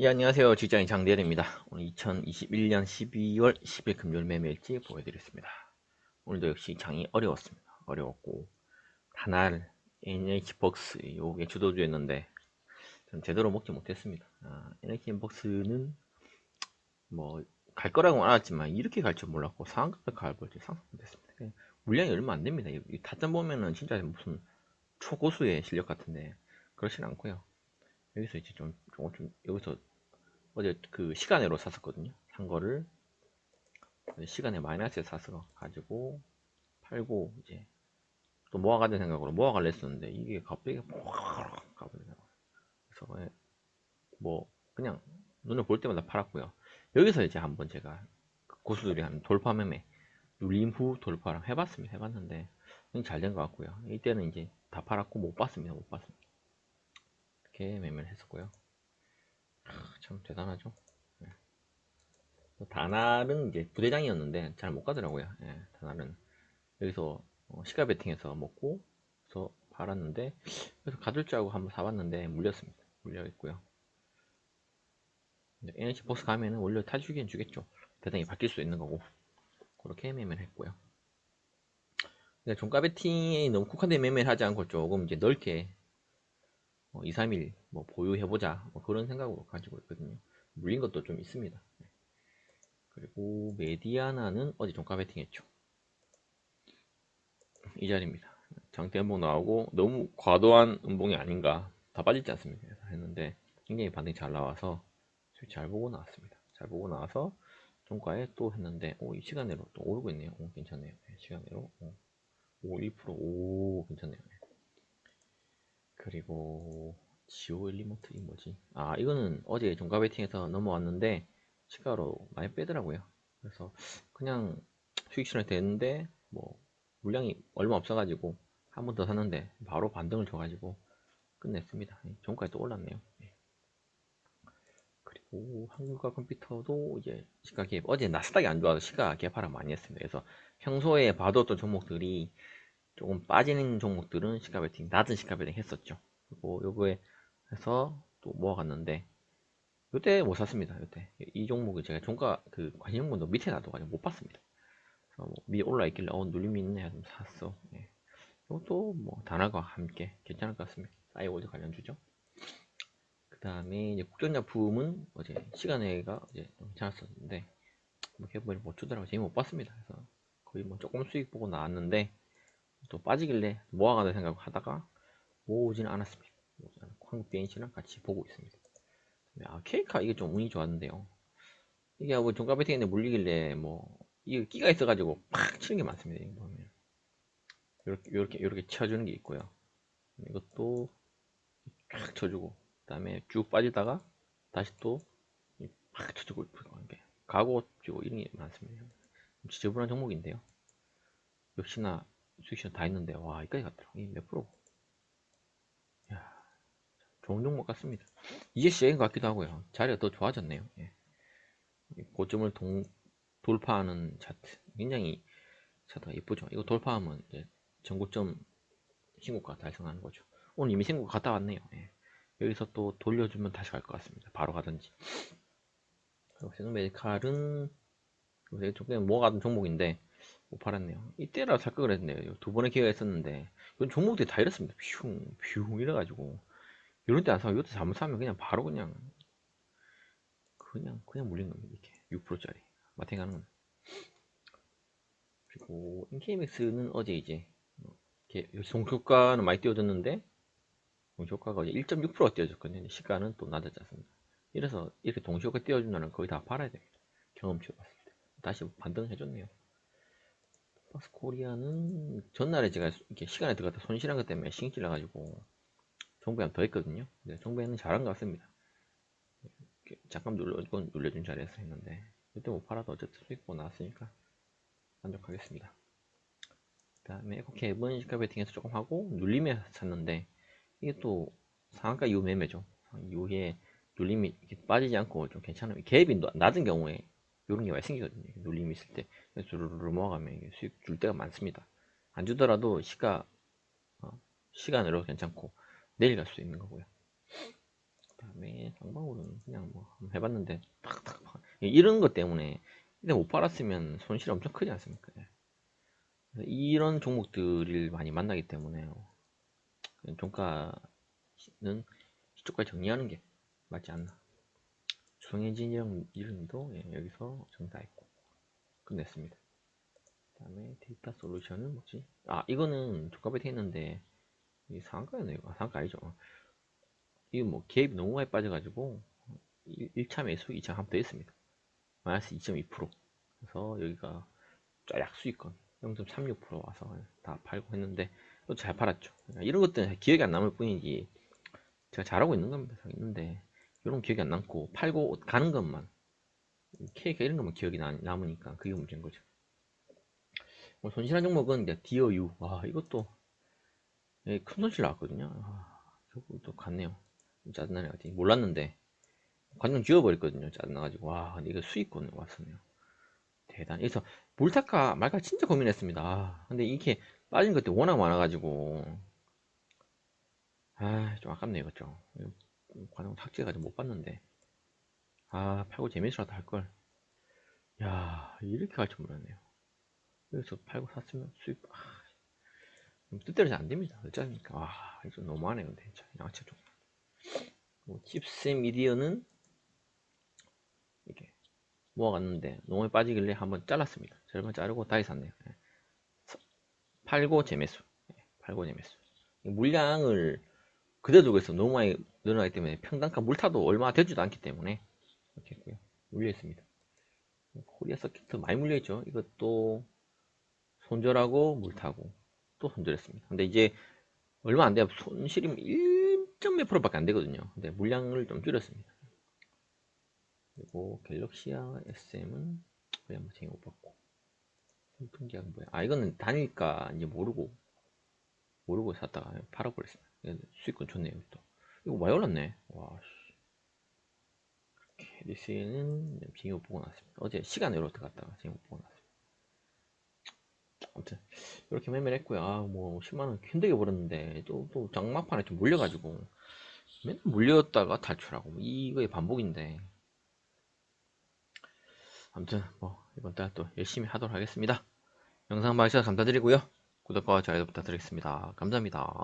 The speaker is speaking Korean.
예, 안녕하세요. 직장인 장대현입니다. 오늘 2021년 12월 10일 금요일 매매일지 보여드렸습니다. 오늘도 역시 장이 어려웠습니다. 어려웠고, 다날 NH박스, 요게 주도주였는데, 좀 제대로 먹지 못했습니다. 아, NH박스는 뭐, 갈 거라고는 알았지만, 이렇게 갈 줄 몰랐고, 상한가를 갈볼줄 상상 못했습니다. 물량이 얼마 안 됩니다. 이 타점 보면은 진짜 무슨 초고수의 실력 같은데, 그렇진 않고요. 여기서 이제 좀, 좀, 좀 여기서 어제 그 시간으로 샀었거든요. 산 거를 시간에 마이너스에 사서 가지고 팔고 이제 또 모아가는 생각으로 모아갈래 했었는데 이게 갑자기 가버리더라고요. 그래서 예, 뭐 그냥 눈을 볼 때마다 팔았고요. 여기서 이제 한번 제가 고수들이 한 돌파 매매 눌림 후 돌파랑 해봤습니다. 해봤는데 잘 된 것 같고요. 이때는 이제 다 팔았고 못 봤습니다. 못 봤습니다. 이렇게 매매를 했었고요. 참 대단하죠. 예. 다날은 이제 부대장이었는데 잘 못 가더라고요. 예, 다날은 여기서 어, 시가 베팅해서 먹고 서 팔았는데 그래서 가둘 줄 알고 한번 사봤는데 물렸습니다. 물려 있고요. NH 버스 가면은 원래 타주긴 주겠죠. 대단히 바뀔 수 있는 거고 그렇게 매매를 했고요. 종가 베팅이 너무 국한된 매매를 하지 않고 조금 이제 넓게 뭐 2, 3일 뭐 보유해보자 뭐 그런 생각으로 가지고 있거든요. 물린 것도 좀 있습니다. 네. 그리고 메디아나는 어제 종가 베팅 했죠. 이 자리입니다. 장대 음봉 나오고 너무 과도한 음봉이 아닌가 다 빠지지 않습니까? 했는데 굉장히 반등이 잘 나와서 잘 보고 나왔습니다. 잘 보고 나와서 종가에 또 했는데 오, 이 시간으로 또 오르고 있네요. 오, 괜찮네요. 네, 시간으로 오, 1%, 오 괜찮네요. 네. 그리고 지오 엘리먼트 이 뭐지? 아 이거는 어제 종가 베팅에서 넘어왔는데 시가로 많이 빼더라고요. 그래서 그냥 수익 실현이 됐는데 뭐 물량이 얼마 없어가지고 한 번 더 샀는데 바로 반등을 줘가지고 끝냈습니다. 종가에 또 올랐네요. 네. 그리고 한국과 컴퓨터도 이제 시가 개입 어제 나스닥이 안 좋아서 시가 개파를 많이 했습니다. 그래서 평소에 봐뒀던 종목들이 조금 빠지는 종목들은 시가 베팅 낮은 시가 베팅 했었죠. 그리고 요거에 해서 또 모아갔는데 요때 못 샀습니다. 요때 이 종목이 제가 종가 그 관심문도 밑에 놔둬가지고 못 봤습니다. 뭐 위에 올라 있길래 어 눌림이 있네 좀 샀어. 예. 이것도 뭐 단화가 함께 괜찮을 것 같습니다. 싸이월드 관련주죠. 그 다음에 이제 국전약품은 어제 시간에가 어제 좀 괜찮았었는데 뭐 개발이 못 주더라고 재미 못 봤습니다. 그래서 거의 뭐 조금 수익 보고 나왔는데 또 빠지길래 모아가는 생각 하다가 모으지는 않았습니다. 한국 BNC랑 같이 보고 있습니다. 아, 케이카 이게 좀 운이 좋았는데요. 이게 뭐 종가 베팅인데 물리길래 뭐 이게 끼가 있어가지고 팍 치는 게 많습니다. 이거 보면 이렇게 이렇게 이렇게 쳐주는 게 있고요. 이것도 팍 쳐주고 그다음에 쭉 빠지다가 다시 또 팍 쳐주고 이렇게 가고 주고 이런 게 많습니다. 지저분한 종목인데요. 역시나 수익시는 다 있는데 와 이까지 갔더라고. 몇 프로? 야 좋은 종목 같습니다. 이게 시행인 것 같기도 하고요. 자리가 더 좋아졌네요. 예. 고점을 동, 돌파하는 차트. 굉장히 차트가 예쁘죠? 이거 돌파하면 이제 전고점 신고가 달성하는 거죠. 오늘 이미 신고가 갔다 왔네요. 예. 여기서 또 돌려주면 다시 갈 것 같습니다. 바로 가든지. 그리고 세종메디칼은 요새 조금 뭐가든 종목인데 못 팔았네요. 이때라 살 걸 그랬네요. 두 번의 기회가 있었는데 이건 종목들이 다 이렇습니다. 퓨, 퓨 이래가지고 이런 때 안 사고 이것도 잘못 사면 그냥 바로 그냥 그냥 그냥 물린 겁니다. 이렇게 6%짜리 마탱 가는 건. 그리고 인케이맥스는 어제 이제 종효과는 많이 띄워졌는데 종효과가 어제 1.6%가 띄워졌거든요. 시가는 또 낮았지 않습니다. 이래서 이렇게 동시효과 띄워준다는 거의 다 팔아야 됩니다. 경험치로 봤을 때 다시 반등을 해줬네요. 박스 코리아는 전날에 제가 이렇게 시간에 들어갔다 손실한 것 때문에 신경 찔러가지고 정배는 더 했거든요. 네, 정배는 잘한 것 같습니다. 잠깐 눌러준 눌려준 자리에서 했는데 그때 못 팔아도 어쨌든 수익 보고 나왔으니까 만족하겠습니다. 그 다음에 에코캡은 시가 베팅에서 조금 하고 눌림에 샀는데 이게 또 상한가 이후 매매죠. 이후에 눌림이 빠지지 않고 좀 괜찮아요. 갭이 낮은 경우에 이런 게 많이 생기거든요. 눌림이 있을 때 주르르 모아가면 수익 줄 때가 많습니다. 안 주더라도 시가 어, 시간으로 괜찮고 내일 갈 수 있는 거고요. 그다음에 상방으로는 그냥 뭐 한번 해봤는데 파- 이런 것 때문에 근데 못 팔았으면 손실이 엄청 크지 않습니까? 예. 이런 종목들을 많이 만나기 때문에 종가는 이쪽까지 정리하는 게 맞지 않나. 정해진 이름, 이름도 예, 여기서 정리했고 끝냈습니다. 그다음에 데이터 솔루션은 뭐지? 아 이거는 조가 베팅 했는데 이 상한가였네요. 이거. 아, 상한가 아니죠. 이거 뭐 개입이 너무 많이 빠져가지고 1, 차 매수 2차 한번 더 했습니다. 마이너스 2.2% 그래서 여기가 쫙 수익권 0.36% 와서 다 팔고 했는데 또 잘 팔았죠. 그러니까 이런 것들은 기억이 안 남을 뿐이지 제가 잘하고 있는 겁니다. 있는데 이런 기억이 안 남고 팔고 가는 것만 케이크 이런 것만 기억이 나, 남으니까 그게 문제인 거죠. 뭐 손실한 종목은 이제 디어유 와 이것도 예, 큰 손실 나왔거든요. 아, 저것도 갔네요. 짜증나네 가지고 몰랐는데 관중 지워버렸거든요. 짜증나가지고 와 근데 이거 수익권 왔었네요. 대단. 그래서 물타까 말까 진짜 고민했습니다. 아, 근데 이렇게 빠진 것도 워낙 많아가지고 아 좀 아깝네요, 그죠? 관중 삭제해가지고 못 봤는데 아 팔고 재미있어라도 할 걸. 야 이렇게 갈 줄 몰랐네요. 그래서 팔고 샀으면 수익 아, 뜻대로 잘 안 됩니다. 어쩌니까 와 이거 너무하네 근데 진짜 양아치 좀. 뭐, 칩스 미디어는 이렇게 모아갔는데 많이 빠지길래 한번 잘랐습니다. 절반 자르고 다시 샀네요. 예. 팔고 재매수. 예, 팔고 재매수. 물량을 그대로 두고 있어 너무 많이 늘어나기 때문에 평단가 물타도 얼마 되지도 않기 때문에 이렇게 했고요. 물려있습니다. 코리아 서킷 많이 물려있죠. 이것도 손절하고 물타고 또 손절했습니다. 근데 이제 얼마 안 돼요. 손실이 1점 몇 프로 밖에 안 되거든요. 근데 물량을 좀 줄였습니다. 그리고 갤럭시아 SM은 거의 한번 못 받고 통계약 뭐야? 아 이거는 단위가 이제 모르고 모르고 샀다가 팔아버렸습니다. 수익권 좋네요 또. 이거 많이 올랐네. 와. 리스는 징후 보고 났습니다. 어제 시간으로 들어갔다가 징후 보고 났습니다. 아무튼 이렇게 매매를 했고요. 아, 뭐 10만 원 힘들게 벌었는데 또, 또 장막판에 좀 몰려가지고 맨날 몰렸다가 탈출하고 뭐 이거의 반복인데 아무튼 뭐 이번 달 또 열심히 하도록 하겠습니다. 영상 봐주셔서 감사드리고요. 구독과 좋아요 부탁드리겠습니다. 감사합니다.